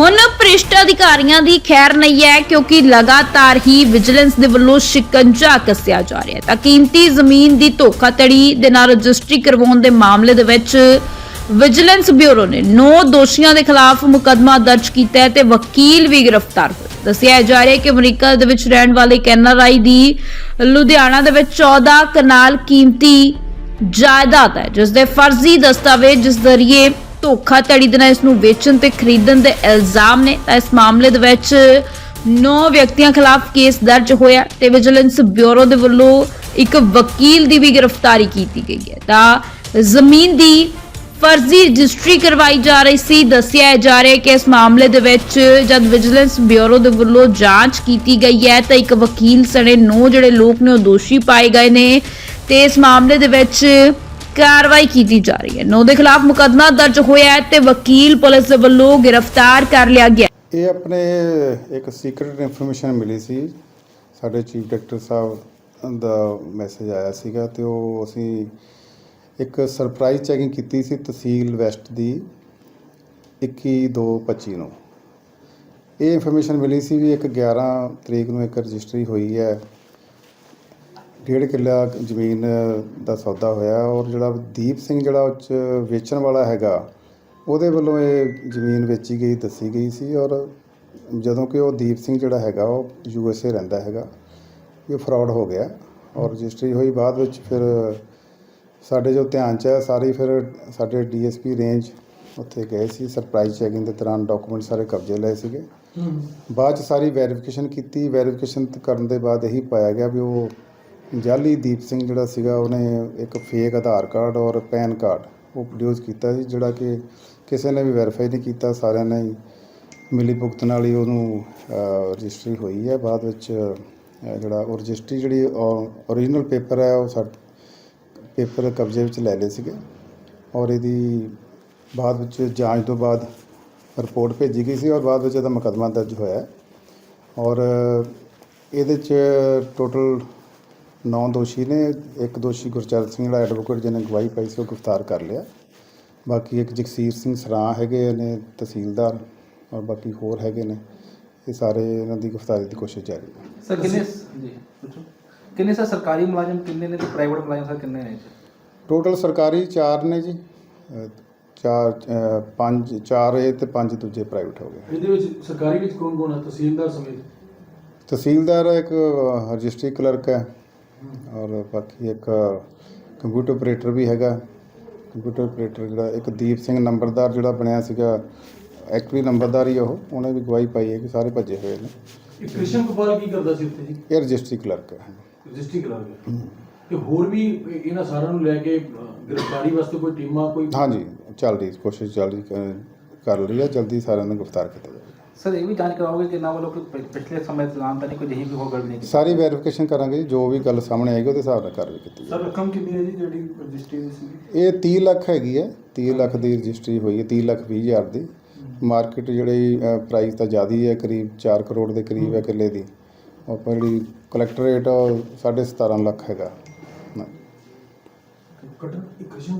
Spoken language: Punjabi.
ਹੁਣ ਭ੍ਰਿਸ਼ਟ ਅਧਿਕਾਰੀਆਂ ਦੀ ਖੈਰ ਨਹੀਂ ਹੈ ਕਿਉਂਕਿ ਲਗਾਤਾਰ ਹੀ ਵਿਜੀਲੈਂਸ ਦੇ ਵੱਲੋਂ ਸ਼ਿਕੰਜਾ ਕੱਸਿਆ ਜਾ ਰਿਹਾ ਹੈ। ਤਾਂ ਕੀਮਤੀ ਜ਼ਮੀਨ ਦੀ ਧੋਖਾਧੜੀ ਦੇ ਨਾਲ ਰਜਿਸਟਰੀ ਕਰਵਾਉਣ ਦੇ ਮਾਮਲੇ ਦੇ ਵਿੱਚ ਵਿਜੀਲੈਂਸ ਬਿਊਰੋ ਨੇ 9 ਦੋਸ਼ੀਆਂ ਦੇ ਖਿਲਾਫ ਮੁਕਦਮਾ ਦਰਜ ਕੀਤਾ ਹੈ ਤੇ ਵਕੀਲ ਵੀ ਗ੍ਰਿਫਤਾਰ ਹੋਏ। ਦੱਸਿਆ ਜਾ ਰਿਹਾ ਹੈ ਕਿ ਅਮਰੀਕਾ ਦੇ ਵਿੱਚ ਰਹਿਣ ਵਾਲੇ ਕੈਨਰਾਈ ਦੀ ਲੁਧਿਆਣਾ ਦੇ ਵਿੱਚ 14 ਕਨਾਲ ਕੀਮਤੀ ਜਾਇਦਾਦ ਹੈ, ਜਿਸ ਦੇ ਫਰਜ਼ੀ ਦਸਤਾਵੇਜ਼ ਜਿਸ ਜ਼ਰੀਏ ਧੋਖਾਧੜੀ ਦੇ ਨਾਲ ਇਸ ਨੂੰ ਵੇਚਣ ਤੇ ਖਰੀਦਣ ਦੇ ਇਲਜ਼ਾਮ ਨੇ। ਤਾਂ ਇਸ ਮਾਮਲੇ ਦੇ ਵਿੱਚ 9 ਵਿਅਕਤੀਆਂ ਖਿਲਾਫ ਕੇਸ ਦਰਜ ਹੋਇਆ ਤੇ ਵਿਜੀਲੈਂਸ ਬਿਊਰੋ ਦੇ ਵੱਲੋਂ ਇੱਕ ਵਕੀਲ ਦੀ ਵੀ ਗ੍ਰਿਫਤਾਰੀ ਕੀਤੀ ਗਈ ਹੈ। ਤਾਂ ਜ਼ਮੀਨ ਦੀ ਫਰਜ਼ੀ ਰਜਿਸਟਰੀ ਕਰਵਾਈ ਜਾ ਰਹੀ ਸੀ। ਦੱਸਿਆ ਜਾ ਰਿਹਾ ਕਿ ਇਸ ਮਾਮਲੇ ਦੇ ਵਿੱਚ ਜਦ ਵਿਜੀਲੈਂਸ ਬਿਊਰੋ ਦੇ ਵੱਲੋਂ ਜਾਂਚ ਕੀਤੀ ਗਈ ਹੈ ਤਾਂ ਇੱਕ ਵਕੀਲ ਸਣੇ ਨੌ ਜਿਹੜੇ ਲੋਕ ਨੇ ਉਹ ਦੋਸ਼ੀ ਪਾਏ ਗਏ ਨੇ ਤੇ ਇਸ ਮਾਮਲੇ ਦੇ ਵਿੱਚ ਕਾਰਵਾਈ ਕੀਤੀ ਜਾ ਰਹੀ ਹੈ। ਨੌ ਦੇ ਖਿਲਾਫ ਮੁਕੱਦਮਾ ਦਰਜ ਹੋਇਆ ਹੈ ਤੇ ਵਕੀਲ ਪੁਲਿਸ ਦੇ ਵੱਲੋਂ ਗ੍ਰਿਫਤਾਰ ਕਰ ਲਿਆ ਗਿਆ ਇਹ ਆਪਣੇ ਇੱਕ ਸੀਕ੍ਰੀਟ ਇਨਫੋਰਮੇਸ਼ਨ ਮਿਲੀ ਸੀ। ਸਾਡੇ ਚੀਫ ਡਾਇਰੈਕਟਰ ਸਾਹਿਬ ਦਾ ਮੈਸੇਜ ਆਇਆ ਸੀਗਾ ਤੇ ਉਹ ਅਸੀਂ ਇੱਕ ਸਰਪ੍ਰਾਈਜ਼ ਚੈਕਿੰਗ ਕੀਤੀ ਸੀ ਤਹਿਸੀਲ ਵੈਸਟ ਦੀ 21/2/25 ਨੂੰ। ਇਹ ਇਨਫੋਰਮੇਸ਼ਨ ਮਿਲੀ ਸੀ ਵੀ ਇੱਕ 11 ਤਰੀਕ ਨੂੰ ਇੱਕ ਰਜਿਸਟਰੀ ਹੋਈ ਹੈ। ਡੇਢ ਕਿੱਲਾ ਜ਼ਮੀਨ ਦਾ ਸੌਦਾ ਹੋਇਆ ਔਰ ਜਿਹੜਾ ਦੀਪ ਸਿੰਘ ਜਿਹੜਾ ਉਹ 'ਚ ਵੇਚਣ ਵਾਲਾ ਹੈਗਾ ਉਹਦੇ ਵੱਲੋਂ ਇਹ ਜ਼ਮੀਨ ਵੇਚੀ ਗਈ ਦੱਸੀ ਗਈ ਸੀ ਔਰ ਜਦੋਂ ਕਿ ਉਹ ਦੀਪ ਸਿੰਘ ਜਿਹੜਾ ਹੈਗਾ ਉਹ ਯੂ ਐਸ ਏ ਰਹਿੰਦਾ ਹੈਗਾ ਇਹ ਫਰਾਡ ਹੋ ਗਿਆ ਔਰ ਰਜਿਸਟਰੀ ਹੋਈ ਬਾਅਦ ਵਿੱਚ ਫਿਰ ਸਾਡੇ ਜੋ ਧਿਆਨ ਚ ਹੈ ਸਾਰੀ ਫਿਰ ਸਾਡੇ ਡੀਐਸਪੀ ਰੇਂਜ ਉੱਥੇ ਗਏ ਸੀ ਸਰਪ੍ਰਾਈਜ਼ ਚੈਕਿੰਗ ਦੇ ਦੌਰਾਨ ਡਾਕੂਮੈਂਟ ਸਾਰੇ ਕਬਜ਼ੇ ਲਏ ਸੀਗੇ। ਬਾਅਦ ਚ ਸਾਰੀ ਵੈਰੀਫਿਕੇਸ਼ਨ ਕੀਤੀ ਵੈਰੀਫਿਕੇਸ਼ਨ ਕਰਨ ਦੇ ਬਾਅਦ ਇਹੀ ਪਾਇਆ ਗਿਆ ਵੀ ਉਹ ਜਾਲੀ ਦੀਪ ਸਿੰਘ ਜਿਹੜਾ ਸੀਗਾ, ਉਹਨੇ ਇੱਕ ਫੇਕ ਆਧਾਰ ਕਾਰਡ ਔਰ ਪੈਨ ਕਾਰਡ ਉਹ ਪ੍ਰੋਡਿਊਸ ਕੀਤਾ ਸੀ, ਜਿਹੜਾ ਕਿ ਕਿਸੇ ਨੇ ਵੀ ਵੈਰੀਫਾਈ ਨਹੀਂ ਕੀਤਾ, ਸਾਰਿਆਂ ਨੇ ਮਿਲੀ ਭੁਗਤ ਨਾਲ ਹੀ ਉਹਨੂੰ ਰਜਿਸਟਰੀ ਹੋਈ ਹੈ। ਬਾਅਦ ਵਿੱਚ ਜਿਹੜਾ ਉਹ ਰਜਿਸਟਰੀ ਜਿਹੜੀ ਓਰੀਜਨਲ ਪੇਪਰ ਹੈ, ਉਹ ਸਾਡੇ ਪੇਪਰ ਕਬਜ਼ੇ ਵਿੱਚ ਲੈ ਲਏ ਸੀਗੇ ਔਰ ਇਹਦੀ ਬਾਅਦ ਵਿੱਚ ਜਾਂਚ ਤੋਂ ਬਾਅਦ ਰਿਪੋਰਟ ਭੇਜੀ ਗਈ ਸੀ ਔਰ ਬਾਅਦ ਵਿੱਚ ਇਹਦਾ ਮੁਕੱਦਮਾ ਦਰਜ ਹੋਇਆ ਔਰ ਇਹਦੇ ਚ ਟੋਟਲ 9 ਦੋਸ਼ੀ ਨੇ ਇੱਕ ਦੋਸ਼ੀ ਗੁਰਚਰਨ ਸਿੰਘ ਜਿਹੜਾ ਐਡਵੋਕੇਟ ਜਿਹਨੇ ਗਵਾਹੀ ਪਾਈ ਸੀ ਉਹ ਗ੍ਰਿਫਤਾਰ ਕਰ ਲਿਆ। ਬਾਕੀ ਇੱਕ ਜਗਸੀਰ ਸਿੰਘ ਸਰਾਂ ਹੈਗੇ ਨੇ ਤਹਿਸੀਲਦਾਰ ਔਰ ਬਾਕੀ ਹੋਰ ਹੈਗੇ ਨੇ। ਇਹ ਸਾਰੇ ਇਹਨਾਂ ਦੀ ਗ੍ਰਿਫਤਾਰੀ ਦੀ ਕੋਸ਼ਿਸ਼ ਜਾਰੀ ਹੈ। ਸਰ ਕਿੰਨੇ ਜੀ ਪੁੱਛੋ। ਕਿੰਨੇ ਸਰ ਸਰਕਾਰੀ ਮੁਲਾਜ਼ਮ ਕਿੰਨੇ ਨੇ ਤੇ ਪ੍ਰਾਈਵੇਟ ਮੁਲਾਜ਼ਮ ਸਰ ਕਿੰਨੇ ਨੇ ਟੋਟਲ ਸਰਕਾਰੀ 4 ਨੇ ਜੀ। ਅਹ ਚਾਰ ਅਹ ਪੰਜ ਚਾਰ ਇਹ ਤੇ ਪੰਜ ਦੂਜੇ ਪ੍ਰਾਈਵੇਟ ਹੋ ਗਏ। ਇਹਦੇ ਵਿੱਚ ਸਰਕਾਰੀ ਵਿੱਚ ਕੌਣ ਕੌਣ ਹੈ? ਤਹਿਸੀਲਦਾਰ ਸਮੇਤ? ਤਹਿਸੀਲਦਾਰ ਇੱਕ ਰਜਿਸਟਰੀ ਕਲਰਕ ਹੈ। ਔਰ ਬਾਕੀ ਇੱਕ ਕੰਪਿਊਟਰ ਆਪਰੇਟਰ ਵੀ ਹੈਗਾ। ਕੰਪਿਊਟਰ ਆਪਰੇਟਰ ਜਿਹੜਾ ਇੱਕ ਦੀਪ ਸਿੰਘ ਨੰਬਰਦਾਰ ਜਿਹੜਾ ਬਣਿਆ ਸੀਗਾ। ਐਕਚੁਅਲੀ ਨੰਬਰਦਾਰ ਹੀ ਉਹ ਉਹਨੇ ਵੀ ਗਵਾਹੀ ਪਾਈ ਹੈ ਕਿ ਸਾਰੇ ਭੱਜੇ ਹੋਏ ਨੇ। ਇਹ ਕ੍ਰਿਸ਼ਨ ਕੁਮਾਰ ਕੀ ਕਰਦਾ ਸੀ ਉੱਥੇ ਜੀ? ਇਹ ਰਜਿਸਟਰੀ ਕਲਰਕ ਹੈ। ਰਜਿਸਟਰੀ ਗਿਆ ਤੇ ਹੋਰ ਵੀ ਇਹਨਾਂ ਸਾਰਿਆਂ ਨੂੰ ਲੈ ਕੇ ਗ੍ਰਿਫਤਾਰੀ ਵਾਸਤੇ ਕੋਈ ਟੀਮਾਂ ਕੋਈ ਹਾਂਜੀ ਚੱਲ ਰਹੀ ਕੋਸ਼ਿਸ਼ ਚੱਲ ਰਹੀ ਕਰ ਰਹੀ ਹੈ। ਜਲਦੀ ਸਾਰਿਆਂ ਨੂੰ ਗ੍ਰਿਫਤਾਰ ਕੀਤਾ ਜਾਵੇ। ਸਰ ਇਹ ਵੀ ਜਾਂਚ ਕਰਾਓਗੇ ਕਿ ਨਾ ਵੱਲੋਂ ਕੋਈ ਪਿਛਲੇ ਸਮੇਂ ਦੌਰਾਨ ਤਾਂ ਨਹੀਂ ਕੋਈ ਜਿਹੀ ਵੀ ਹੋਰ ਗੜਬੜੀ ਨਹੀਂ ਕੀਤੀ? ਸਾਰੀ ਵੈਰੀਫਿਕੇਸ਼ਨ ਕਰਾਂਗੇ ਜੀ, ਜੋ ਵੀ ਗੱਲ ਸਾਹਮਣੇ ਆਏਗੀ ਉਹਦੇ ਹਿਸਾਬ ਨਾਲ ਕਾਰਵਾਈ ਕੀਤੀ ਜਾਵੇਗੀ ਸਰ ਰਕਮ ਕਿੰਨੀ ਹੈ ਜੀ ਜਿਹੜੀ ਰਜਿਸਟਰੀ ਦੀ ਸੀ ਇਹ 30 ਲੱਖ ਹੈਗੀ ਹੈ 30 ਲੱਖ ਦੀ ਰਜਿਸਟਰੀ ਹੋਈ ਹੈ 30 ਲੱਖ 20 ਹਜ਼ਾਰ ਦੀ। ਮਾਰਕੀਟ ਜਿਹੜੀ ਪ੍ਰਾਈਸ ਤਾਂ ਜ਼ਿਆਦਾ ਹੀ ਹੈ ਕਰੀਬ 4 ਕਰੋੜ ਦੇ ਕਰੀਬ ਹੈ ਕਿੱਲੇ ਦੀ। ਆਪਾਂ ਜਿਹੜੀ ਕਲੈਕਟਰ ਰੇਟ ਉਹ 17.5 ਲੱਖ ਹੈਗਾ। ਕਟਨ ਇਹ ਕ੍ਰਿਸ਼ਨ